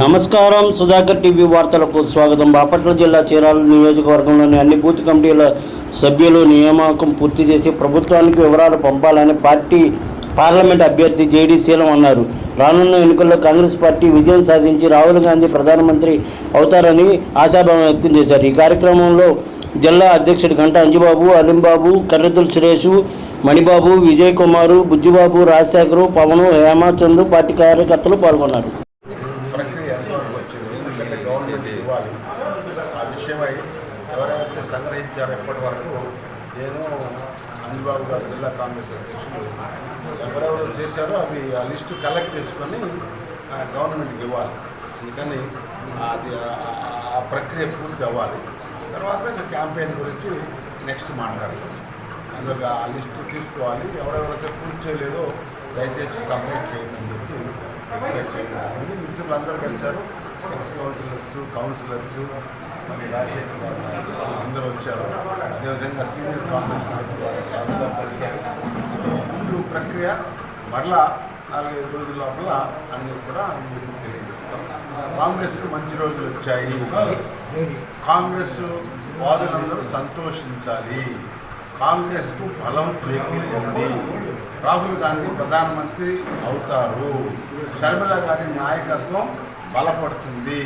నమస్కారం. సుధాకర్ టీవీ వార్తలకు స్వాగతం. బాపట్ల జిల్లా చీరాల నియోజకవర్గంలోని అన్ని బూత్ కమిటీల సభ్యులు నియామకం పూర్తి చేసి ప్రభుత్వానికి వివరాలు పంపాలని పార్టీ పార్లమెంట్ అభ్యర్థి జేడీ శీలం అన్నారు. రానున్న ఎన్నికల్లో కాంగ్రెస్ పార్టీ విజయం సాధించి రాహుల్ గాంధీ ప్రధానమంత్రి అవుతారని ఆశాభావం వ్యక్తం చేశారు. ఈ కార్యక్రమంలో జిల్లా అధ్యక్షుడు గంట అంజుబాబు అలింబాబు కర్రెతుల సురేషు మణిబాబు విజయ్ కుమారు బుజ్జిబాబు రాజశేఖరు పవను హేమాచంద్ పార్టీ కార్యకర్తలు పాల్గొన్నారు. ఇవ్వాలి. ఆ విషయమై ఎవరెవరైతే సంగ్రహించారో ఇప్పటి వరకు నేను అంజబాబు గారు జిల్లా కాంగ్రెస్ అధ్యక్షులు ఎవరెవరు చేశారో అవి ఆ లిస్టు కలెక్ట్ చేసుకొని గవర్నమెంట్కి ఇవ్వాలి. అందుకని అది ఆ- ప్రక్రియ పూర్తి అవ్వాలి. తర్వాత క్యాంపెయిన్ గురించి నెక్స్ట్ మాట్లాడతాం. అందులో ఆ లిస్టు తీసుకోవాలి. ఎవరెవరైతే పూర్తి చేయలేదో దయచేసి కంప్లైంట్ చేయండి అని చెప్పి రిక్వెస్ట్ చేయడం జరిగింది. మిత్రులందరూ కలిశారు. ఎక్స్ కౌన్సిలర్స్ కౌన్సిలర్స్ మరి రాజశేఖర్ గారు అందరూ వచ్చారు. అదేవిధంగా సీనియర్ కాంగ్రెస్ నాయకులు పలికారు. ఇప్పుడు ప్రక్రియ మరలా నాలుగైదు రోజుల లోపల అన్నీ కూడా మీకు తెలియజేస్తాం. కాంగ్రెస్కు మంచి రోజులు వచ్చాయి. కాంగ్రెస్ వాదులందరూ సంతోషించాలి. కాంగ్రెస్కు బలం చేకూరుతుంది. రాహుల్ గాంధీ ప్రధానమంత్రి అవుతారు. షర్మిల గారి నాయకత్వం బలపడుతుంది.